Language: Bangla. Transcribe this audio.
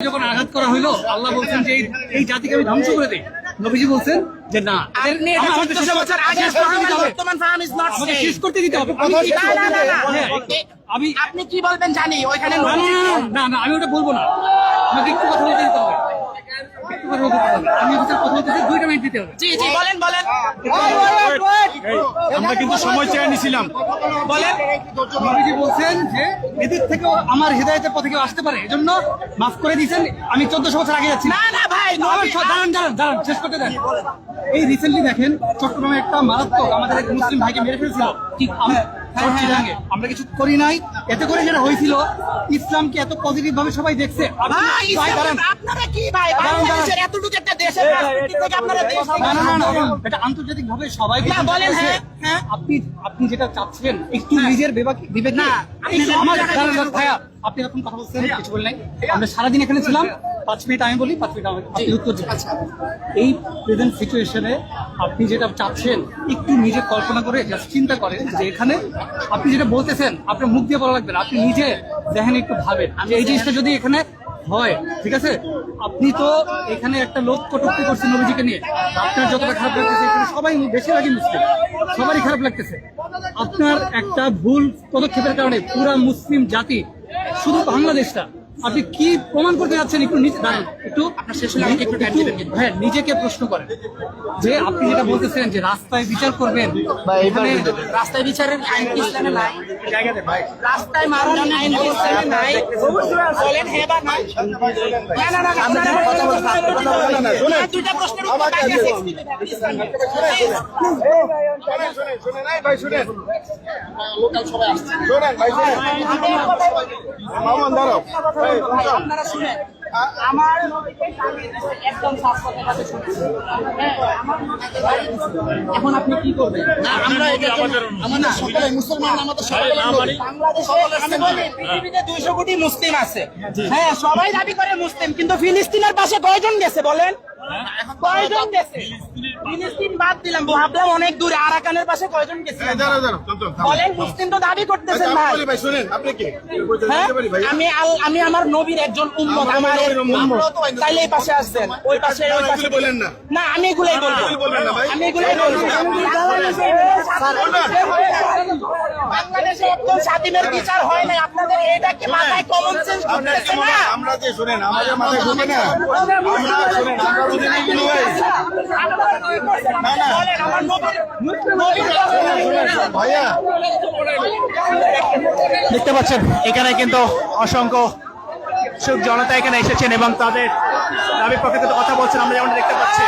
যখন আঘাত করা হইল আল্লাহ বলছেন যে এই- জাতিকে আমি ধ্বংস করে দেই। নবীজি বলছেন যে না আপনি এটা আমার- আমাকে 1400 বছর আগে শেষ করতে দিতে হবে। আমি। হ্যাঁ, আমি আপনি কি বলবেন জানি ওইখানে না, না, আমি ওটা বলব না। আমাকে একটু কথা বলতে দিতে হবে একটু কথা বলতে দিতে হবে। আমি হচ্ছে কথা বলতেছি দুইটা মিনিট দিতে হবে। জি জি বলেন বলেন। আমরা কিন্তু সময় চেয়ে নিছিলাম। বলেন। নবীজি বলছেন যে এদের থেকেও আমার হৃদায়তের পথে কেউ আসতে পারে। এজন্য মাফ করে দিয়েছেন। আমি চোদ্দশো বছর আগে যাচ্ছি। না না ভাই আমার নবী- সব- দাঁড়ান দাঁড়ান দাঁড়ান শেষ করতে দেন। এই রিসেন্টলি দেখেন চট্টগ্রামে একটা মারাত্মক আমাদের এক মুসলিম ভাইকে মেরে ফেলছিল। ঠিক। আমরা কিছু করি নাই। এতে করে যেটা হয়েছিল ইসলামকে এত পজিটিভ ভাবে সবাই দেখছে। আপনি- ভাই, ভাই, দাঁড়ান। আপনারা কি ভাই? বাংলাদেশের এতটুকু একটা দেশের থেকে আপনারা দেশ না, না, না, না, এটা আন্তর্জাতিক ভাবে সবাই বলেন, হ্যাঁ, হ্যাঁ। আপনি আপনি যেটা চাচ্ছেন একটু নিজের বিবেক- বিবেক না, আমার ভাইয়া। আপনি এখন কথা বলছেন কিছু বললেন। আমরা সারাদিন এখানে ছিলাম। পাঁচ মিনিট আমি বলি পাঁচ মিনিট আমি- উত্তর দিন এই প্রেজেন্ট সিচুয়েশনে আপনি যেটা চাচ্ছেন, একটু নিজে কল্পনা করে চিন্তা করেন যে এখানে আপনি যেটা বলতেছেন, আপনার মুখ দিয়ে বলা লাগবে না। আপনি নিজে দেখেন, একটু ভাবেন আমি এই জিনিসটা যদি এখানে হয়, ঠিক আছে? আপনি তো এখানে একটা লোক কটুক্তি করছেন নবীজিকে নিয়ে। আপনার যতটা খারাপ লাগতেছে, এখানে সবাই বেশিরভাগই মুসলিম। সবারই খারাপ লাগতেছে। আপনার একটা ভুল পদক্ষেপের কারণে পুরা মুসলিম জাতি, শুধু বাংলাদেশটা আপনি কি প্রমাণ করতে যাচ্ছেন একটু নিজে দাঁড়ান একটু আপনার শেষ হলে আমাকে একটু দিবেন হ্যাঁ নিজেকে প্রশ্ন করেন যে আপনি যেটা বলতেছেন যে রাস্তায় বিচার করবেন এখানে রাস্তায় বিচারের আইন কি ইসলামে নাই রাস্তায় মারার আইন কি ইসলামে নাই বলেন হ্যাঁ বা না না না না আপনারা কথা বলতে না দুইটা প্রশ্নের উত্তর বাকি আছে ইসলামে ভাই শুনেন শোনেন ভাই মামন দাঁড়াও আপনারা শুনেন। আমার একদম শাশ্বতের কাছে শুনেছি হ্যাঁ, এখন আপনি কি করবেন? না আমরা আমাদের সকলে মুসলমান আমাদের সকলে বাংলাদেশে পৃথিবীতে 200 কোটি মুসলিম আছে। হ্যাঁ সবাই দাবি করে মুসলিম কিন্তু ফিলিস্তিনের পাশে কয়জন গেছে বলেন? কয়জন গেছে? ফিলিস্তিন বাদ দিলাম ভাবলাম অনেক দূরে আরাকানের পাশে কয়জন গেছে? দাঁড়াও দাঁড়াও চল চল বলেন মুসলিম তো দাবি করতেছেন ভাই। ভাই শুনেন আপনি কি? জানতে পারি ভাই। আমি আমি আমার নবীর একজন উম্মত আমার। তাইলে এই পাশে আসবেন ওই পাশে ওই পাশে। বলেন না। না আমি এগুলাই বলব। না আমি এগুলাই বলব। বাংলাদেশে একদম স্বাধীনের বিচার হয় নাই। আপনাদের এটা কি মাথায় কমন সেন্স না? আমরা যে শুনেন আমাদের মাথায় ঢুকে না আমরা শুনেন আমরা হয়। আপনারা কি আমার নবীর নবীর ভাইয়া। দেখতে পাচ্ছেন এখানে কিন্তু অসংখ্য সুখ জনতা এখানে এসেছেন এবং তাদের দাবি প্রকৃত কথা বলছেন আমরা যেমন দেখতে পাচ্ছি।